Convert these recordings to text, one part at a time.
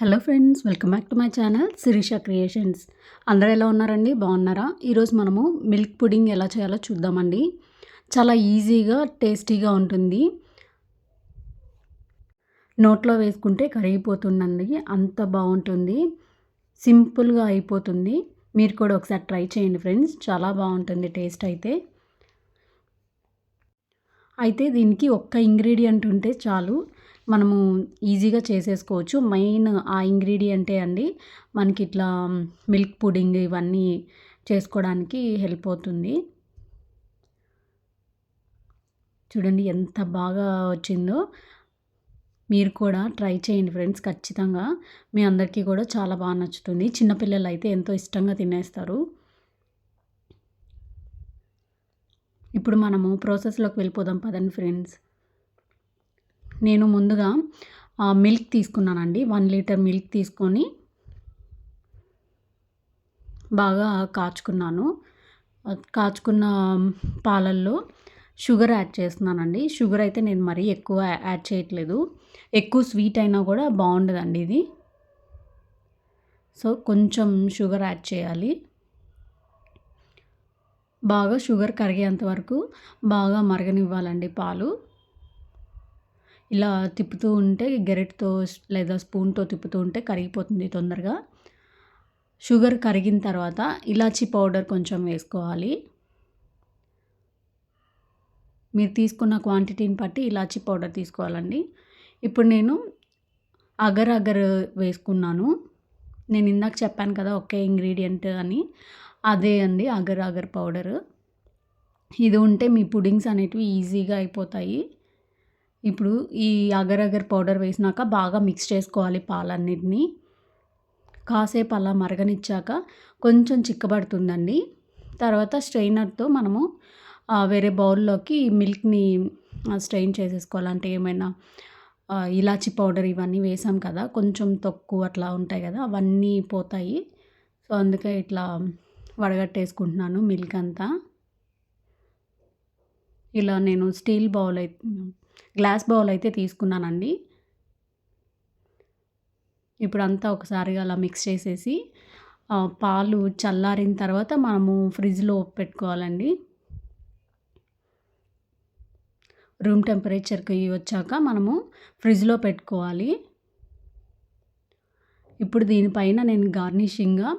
Hello friends welcome back to my channel Sirisha creations. అందరూ ఎలా ఉన్నారండి? బాగున్నారా? ఈరోజు మనము మిల్క్ పుడింగ్ ఎలా చేయాలో చూద్దామండి. చాలా ఈజీగా టేస్టీగా ఉంటుంది. నోట్లో వేసుకుంటే కరిగిపోతుందండి. అంత బాగుంటుంది. సింపుల్గా అయిపోతుంది. మీరు కూడా ఒకసారి ట్రై చేయండి ఫ్రెండ్స్. చాలా బాగుంటుంది టేస్ట్ అయితే. అయితే దీనికి ఒక్క ఇంగ్రీడియంట్ ఉంటే చాలు. మనము ఈజీగా చేసేసుకోవచ్చు. మెయిన్ ఆ ఇంగ్రీడియంటే అండి మనకి ఇట్లా మిల్క్ పుడింగ్ ఇవన్నీ చేసుకోవడానికి హెల్ప్ అవుతుంది. చూడండి ఎంత బాగా వచ్చిందో. మీరు కూడా ట్రై చేయండి ఫ్రెండ్స్ ఖచ్చితంగా. మీ అందరికీ కూడా చాలా బాగా నచ్చుతుంది. చిన్నపిల్లలు అయితే ఎంతో ఇష్టంగా తినేస్తారు. ఇప్పుడు మనము ప్రాసెస్లోకి వెళ్ళిపోదాం పదండి ఫ్రెండ్స్. నేను ముందుగా మిల్క్ తీసుకున్నానండి. వన్ లీటర్ మిల్క్ తీసుకొని బాగా కాచుకున్నాను. కాచుకున్న పాలల్లో షుగర్ యాడ్ చేస్తున్నానండి. షుగర్ అయితే నేను మరీ ఎక్కువ యాడ్ చేయట్లేదు. ఎక్కువ స్వీట్ అయినా కూడా బాగుండదండి ఇది. సో కొంచెం షుగర్ యాడ్ చేయాలి. బాగా షుగర్ కరిగేంత వరకు బాగా మరగనివ్వాలండి పాలు. ఇలా తిప్పుతూ ఉంటే గెరెట్తో లేదా స్పూన్తో తిప్పుతూ ఉంటే కరిగిపోతుంది తొందరగా. షుగర్ కరిగిన తర్వాత ఇలాచీ పౌడర్ కొంచెం వేసుకోవాలి. మీరు తీసుకున్న క్వాంటిటీని బట్టి ఇలాచీ పౌడర్ తీసుకోవాలండి. ఇప్పుడు నేను అగర్ అగర్ వేసుకున్నాను. నేను ఇందాక చెప్పాను కదా ఒకే ఇంగ్రీడియంట్ అని. అదే అండి అగర్ అగర్ పౌడర్. ఇది ఉంటే మీ పుడింగ్స్ అనేటివి ఈజీగా అయిపోతాయి. ఇప్పుడు ఈ అగర్ అగర్ పౌడర్ వేసినాక బాగా మిక్స్ చేసుకోవాలి పాలన్నిటిని. కాసేపు అలా మరగనిచ్చాక కొంచెం చిక్కబడుతుందండి. తర్వాత స్ట్రెయినర్తో మనము వేరే బౌల్లోకి మిల్క్ని స్ట్రెయిన్ చేసేసుకోవాలంటే ఏమైనా ఇలాచి పౌడర్ ఇవన్నీ వేసాం కదా కొంచెం తొక్కు అట్లా ఉంటాయి కదా అవన్నీ పోతాయి. సో అందుకే ఇట్లా వడగట్టేసుకుంటున్నాను మిల్క్ అంతా. ఇలా నేను స్టీల్ బౌల్ అయితే గ్లాస్ బౌల్ అయితే తీసుకున్నానండి. ఇప్పుడు అంతా ఒకసారిగా అలా మిక్స్ చేసేసి పాలు చల్లారిన తర్వాత మనము ఫ్రిడ్జ్లో పెట్టుకోవాలండి. రూమ్ టెంపరేచర్కి వచ్చాక మనము ఫ్రిడ్జ్లో పెట్టుకోవాలి. ఇప్పుడు దీనిపైన నేను గార్నిషింగ్గా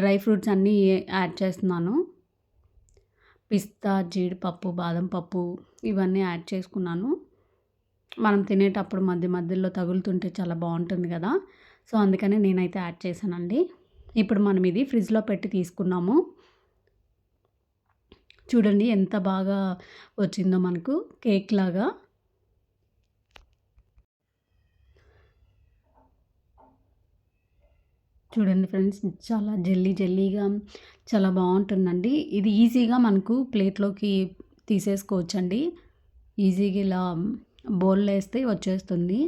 డ్రై ఫ్రూట్స్ అన్నీ యాడ్ చేస్తున్నాను. పిస్తా జీడిపప్పు బాదం పప్పు ఇవన్నీ యాడ్ చేసుకున్నాను. మనం తినేటప్పుడు మధ్య మధ్యలో తగులుతుంటే చాలా బాగుంటుంది కదా. సో అందుకనే నేనైతే యాడ్ చేశానండి. ఇప్పుడు మనం ఇది ఫ్రిడ్జ్లో పెట్టి తీసుకున్నాము. చూడండి ఎంత బాగా వచ్చిందో మనకు కేక్ లాగా చూడండి ఫ్రెండ్స్ చాలా జల్లీ జల్లీగా చాలా బాగుంటుందండి. ఇది ఈజీగా మనకు ప్లేట్లోకి తీసేసుకోవచ్చండి. ఈజీగా ఇలా బౌల్లో వేస్తే వచ్చేస్తుంది.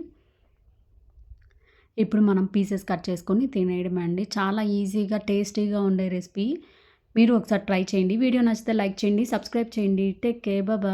ఇప్పుడు మనం పీసెస్ కట్ చేసుకొని తినేయడమే అండి చాలా ఈజీగా టేస్టీగా ఉండే రెసిపీ. మీరు ఒకసారి ట్రై చేయండి. వీడియో నచ్చితే లైక్ చేయండి సబ్స్క్రైబ్ చేయండి. Take care bye.